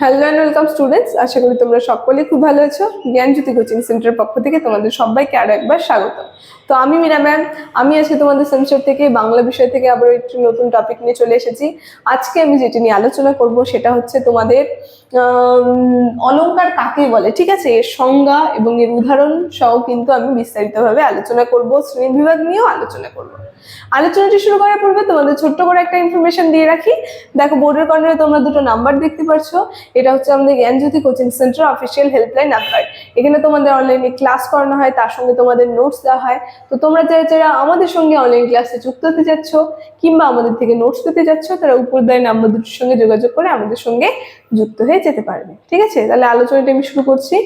Hello and welcome students আশা করি তোমরা সকলেই খুব ভালো আছো। জ্ঞানজ্যোতি কোচিং সেন্টারের পক্ষ থেকে তোমাদের সবাইকে আরও একবার স্বাগত। তো আমি মীরা ম্যাম, আমি আজকে তোমাদের সেমিস্টার থেকে, বাংলা বিষয় থেকে আবার একটি নতুন টপিক নিয়ে চলে এসেছি। আজকে আমি যেটি নিয়ে আলোচনা করব সেটা হচ্ছে তোমাদের অলঙ্কার কাকে বলে, ঠিক আছে? এর সংজ্ঞা এবং এর উদাহরণ সহ কিন্তু আমি বিস্তারিতভাবে আলোচনা করব শ্রেণি বিভাগ নিয়েও আলোচনা করব। আলোচনাটি শুরু করার পূর্বে তোমাদের ছোট্ট করে একটা ইনফরমেশন দিয়ে রাখি। দেখো বোর্ডের কর্নারে তোমরা দুটো নাম্বার দেখতে পাচ্ছ এটা হচ্ছে আমাদের Gyanjyoti coaching centre official helpline number এখানে তোমাদের অনলাইনে ক্লাস করানো হয়, তার সঙ্গে তোমাদের নোটস দেওয়া হয়। তো তোমরা যারা যারা আমাদের সঙ্গে অনলাইন ক্লাসে যুক্ত হতে যাচ্ছ কিংবা আমাদের থেকে নোটস পেতে যাচ্ছ, তারা উপর দেয় নাম্বার দুটির সঙ্গে যোগাযোগ করে আমাদের সঙ্গে যুক্ত হয়ে যেতে পারবে। ঠিক আছে? তাহলে আলোচনাটা আমি শুরু করছি।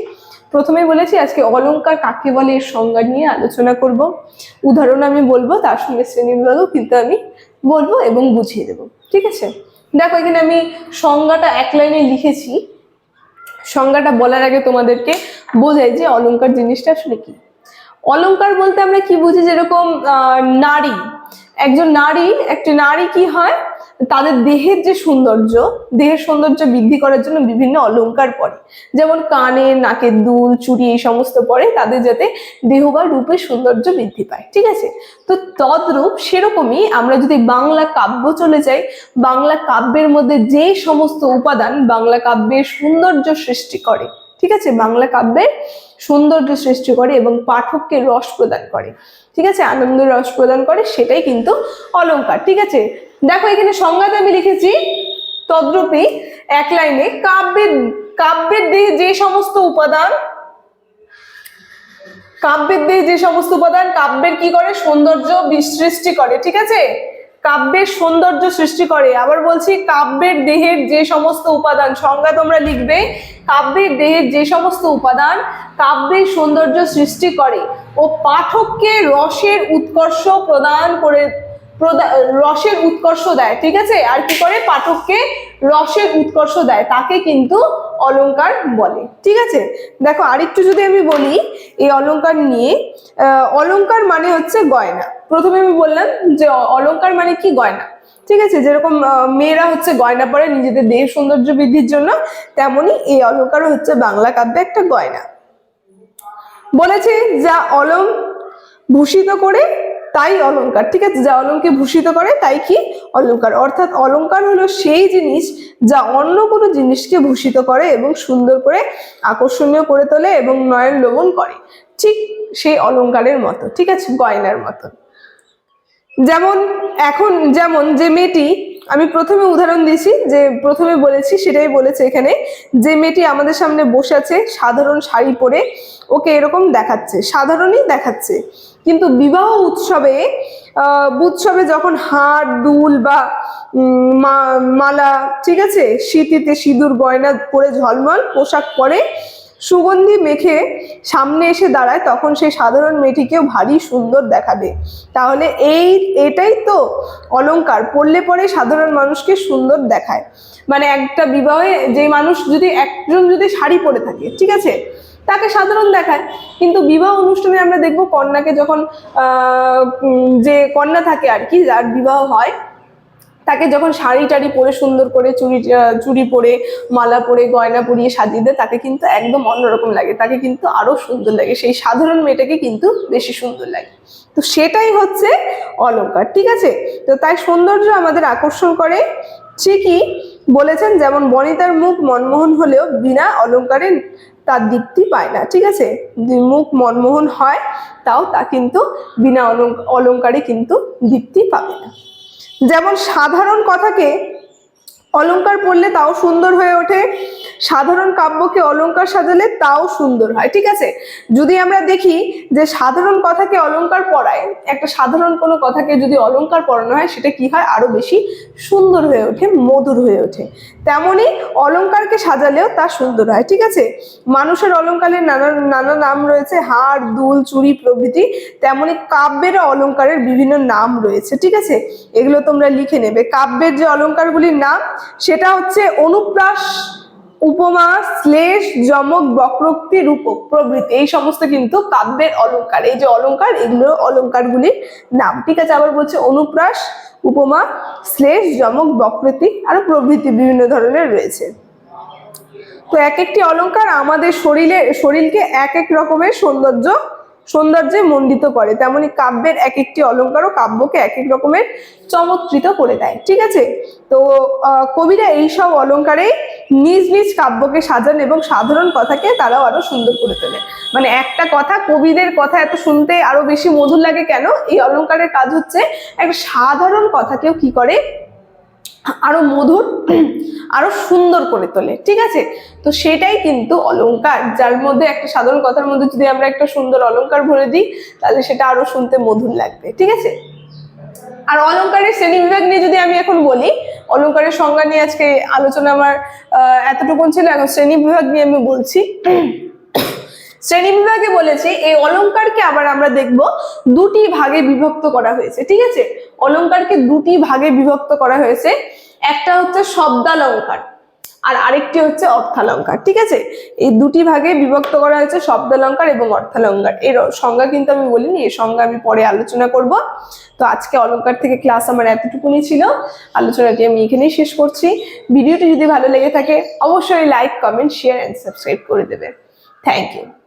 প্রথমেই বলেছি, আজকে অলংকার কাকে বলে এর সংজ্ঞা নিয়ে আলোচনা করব। উদাহরণ আমি বলব, তার সঙ্গে শ্রেণীবিভাগও কিন্তু আমি বলব এবং বুঝিয়ে দেবো। ঠিক আছে? দেখো, এখানে আমি সংজ্ঞাটা এক লাইনে লিখেছি। সংজ্ঞাটা বলার আগে তোমাদেরকে বোঝাই যে অলংকার জিনিসটা আসলে কি। অলংকার বলতে আমরা কি বুঝি? যেরকম নারী। একজন নারী, একটি নারী কি হয়? তাদের দেহের যে সৌন্দর্য, দেহের সৌন্দর্য বৃদ্ধি করার জন্য বিভিন্ন অলংকার পরে। যেমন কানে, নাকের দুল, চুড়ি এই সমস্ত পরে তাদের যাতে দেহ বা রূপের সৌন্দর্য বৃদ্ধি পায়, ঠিক আছে? তো তদ্রূপ সেরকমই আমরা যদি বাংলা কাব্য চলে যাই, বাংলা কাব্যের মধ্যে যে সমস্ত উপাদান বাংলা কাব্যের সৌন্দর্য সৃষ্টি করে ঠিক আছে? বাংলা কাব্যের সৌন্দর্য সৃষ্টি করে এবং পাঠককে রস প্রদান করে। ঠিক আছে? আনন্দ রস প্রদান করে, সেটাই কিন্তু অলংকার। ঠিক আছে? দেখো, এখানে সংজ্ঞাতে আমি লিখেছি তদ্রূপই এক লাইনে কাব্যের কাব্যের দেহে যে সমস্ত উপাদান, কাব্যের দেহে যে সমস্ত উপাদান, কাব্যের কি করে? সৌন্দর্য সৃষ্টি করে। ঠিক আছে? কাব্যের সৌন্দর্য সৃষ্টি করে। আবার বলছি, কাব্যের দেহের যে সমস্ত উপাদান, সংজ্ঞা তোমরা লিখবে, কাব্যের দেহের যে সমস্ত উপাদান, কাব্যের সৌন্দর্য সৃষ্টি করে ও পাঠককে রসের উৎকর্ষ প্রদান করে রসের উৎকর্ষ দেয়, ঠিক আছে? আর কি করে? পাঠককে রসের উৎকর্ষ দেয় তাকে কিন্তু অলঙ্কার বলে। ঠিক আছে? দেখো আরেকটু যদি আমি বলি এই অলঙ্কার নিয়ে আহ, অলংকার মানে হচ্ছে গয়না। প্রথমে আমি বললাম যে অলঙ্কার মানে কি গয়না? ঠিক আছে? যেরকম মেয়েরা হচ্ছে গয়না পরে নিজেদের দেহের সৌন্দর্য বৃদ্ধির জন্য তেমনি এই অলংকারও হচ্ছে বাংলা কাব্যে একটা গয়না। বলেছে যা অলম ভূষিত করে তাই অলংকার ঠিক আছে? যা অলঙ্কে ভূষিত করে তাই কি? অলংকার। অর্থাৎ অলঙ্কার হলো সেই জিনিস যা অন্য কোনো জিনিসকে ভূষিত করে এবং সুন্দর করে আকর্ষণীয় করে তোলে এবং নয়ন লোভন করে। ঠিক সেই অলংকারের মতো, ঠিক আছে? গয়নার মতো। যেমন এখন, যেমন যে মেয়েটি আমি প্রথমে উদাহরণ দিয়েছি, যে প্রথমে বলেছি, সেটাই বলেছে এখানে, যে মেয়েটি আমাদের সামনে বসে আছে, সাধারণ শাড়ি পরে, ওকে এরকম দেখাচ্ছে, সাধারণই দেখাচ্ছে। কিন্তু বিবাহ উৎসবে উৎসবে যখন হার, দুল বা মালা, ঠিক আছে শীতিতে সিঁদুর, গয়না পরে ঝলমল, পোশাক পরে সুগন্ধি মেখে সামনে এসে দাঁড়ায়, তখন সেই সাধারণ মেয়েটিকেও ভারী সুন্দর দেখাবে। তাহলে এই, এটাই তো অলংকার পড়লে পরে সাধারণ মানুষকে সুন্দর দেখায়। মানে একটা বিবাহে যে মানুষ যদি একজন যদি শাড়ি পরে থাকে, ঠিক আছে? তাকে সাধারণ দেখায়। কিন্তু বিবাহ অনুষ্ঠানে আমরা দেখব কন্যাকে যখন যে কন্যা থাকে আর কি, যার বিবাহ হয় তাকে যখন শাড়ি টাড়ি পরে সুন্দর করে চুড়ি চুড়ি পরে, মালা পরে, গয়না পরিয়ে সাজিয়ে দেয়, তাকে কিন্তু একদম অন্যরকম লাগে। তাকে কিন্তু আরও সুন্দর লাগে। সেই সাধারণ মেয়েটাকে কিন্তু বেশি সুন্দর লাগে। তো সেটাই হচ্ছে অলংকার, ঠিক আছে? তো তাই সৌন্দর্য আমাদের আকর্ষণ করে। ঠিকই বলেছেন, যেমন বনিতার মুখ মনমোহন হলেও বিনা অলংকারে তার দীপ্তি পায় না, ঠিক আছে? মুখ মনমোহন হয়, তাও তা কিন্তু বিনা অলং- অলংকারে কিন্তু দীপ্তি পাবে না। যেমন সাধারণ কথাকে অলঙ্কার পড়লে তাও সুন্দর হয়ে ওঠে। সাধারণ কাব্যকে অলংকার সাজালে তাও সুন্দর হয়, ঠিক আছে? যদি আমরা দেখি যে সাধারণ কথাকে অলংকার পড়ায় একটা সাধারণ কোনো কথাকে যদি অলংকার পড়ানো হয়, সেটা কি হয়? আরও বেশি সুন্দর হয়ে ওঠে, মধুর হয়ে ওঠে। তেমনি অলংকারকে সাজালেও তা সুন্দর হয়, ঠিক আছে? মানুষের অলংকারের নানা নানা নাম রয়েছে হার দুল চুরি প্রভৃতি। তেমনি কাব্যের অলংকারের বিভিন্ন নাম রয়েছে, ঠিক আছে? এগুলো তোমরা লিখে নেবে। কাব্যের যে অলংকারগুলির নাম, সেটা হচ্ছে অনুপ্রাস উপমা শ্লেষ জমক বক্রোক্তি রূপক প্রভৃতি, এই সমস্ত কিন্তু কাব্যের অলঙ্কার। এই যে অলঙ্কার, এগুলো অলঙ্কারগুলির নাম। ঠিক আছে, আবার বলছে অনুপ্রাস, উপমা, শ্লেষ জমক বক্রতি আর প্রভৃতি বিভিন্ন ধরনের রয়েছে। তো এক একটি অলঙ্কার আমাদের শরীরে, শরীরকে এক এক রকমের সৌন্দর্য সৌন্দর্যে মণ্ডিত করে। তেমনি কাব্যের এক একটি অলংকারও কাব্যকে এক এক রকমের চমৎকৃত করে দেয়, ঠিক আছে? তো কবিরা এইসব অলংকারে নিজ নিজ কাব্যকে সাজান এবং সাধারণ কথাকে তারাও আরও সুন্দর করে তোলে। মানে একটা কথা কবিদের কথা এত শুনতে আরও বেশি মধুর লাগে কেন? এই অলংকারের কাজ হচ্ছে একটা সাধারণ কথাকেও কি করে? আরও মধুর আরও সুন্দর করে তোলে ঠিক আছে? তো সেটাই কিন্তু অলংকার যার মধ্যে একটা সাধারণ কথার মধ্যে যদি আমরা একটা সুন্দর অলংকার ভরে দিই তাহলে সেটা আরও শুনতে মধুর লাগবে ঠিক আছে? আর অলংকারের শ্রেণি বিভাগ নিয়ে যদি আমি এখন বলি অলংকারের সংজ্ঞা নিয়ে আজকে আলোচনা আমার আহ, এতটুকুন ছিল এখন শ্রেণি বিভাগ নিয়ে আমি বলছি। শ্রেণি বিভাগে বলেছি, এই অলঙ্কারকে আবার আমরা দেখব দুটি ভাগে বিভক্ত করা হয়েছে, ঠিক আছে? অলঙ্কারকে দুটি ভাগে বিভক্ত করা হয়েছে, একটা হচ্ছে শব্দালঙ্কার আর আরেকটি হচ্ছে অর্থালঙ্কার, ঠিক আছে? এই দুটি ভাগে বিভক্ত করা হয়েছে শব্দালঙ্কার এবং অর্থালঙ্কার। এর সংজ্ঞা কিন্তু আমি বলিনি এই সংজ্ঞা আমি পরে আলোচনা করব। তো আজকে অলঙ্কার থেকে ক্লাস আমার এতটুকুনি ছিল, আলোচনাটি আমি এখানেই শেষ করছি। ভিডিওটি যদি ভালো লেগে থাকে, অবশ্যই like comment share and subscribe করে দেবে। Thank you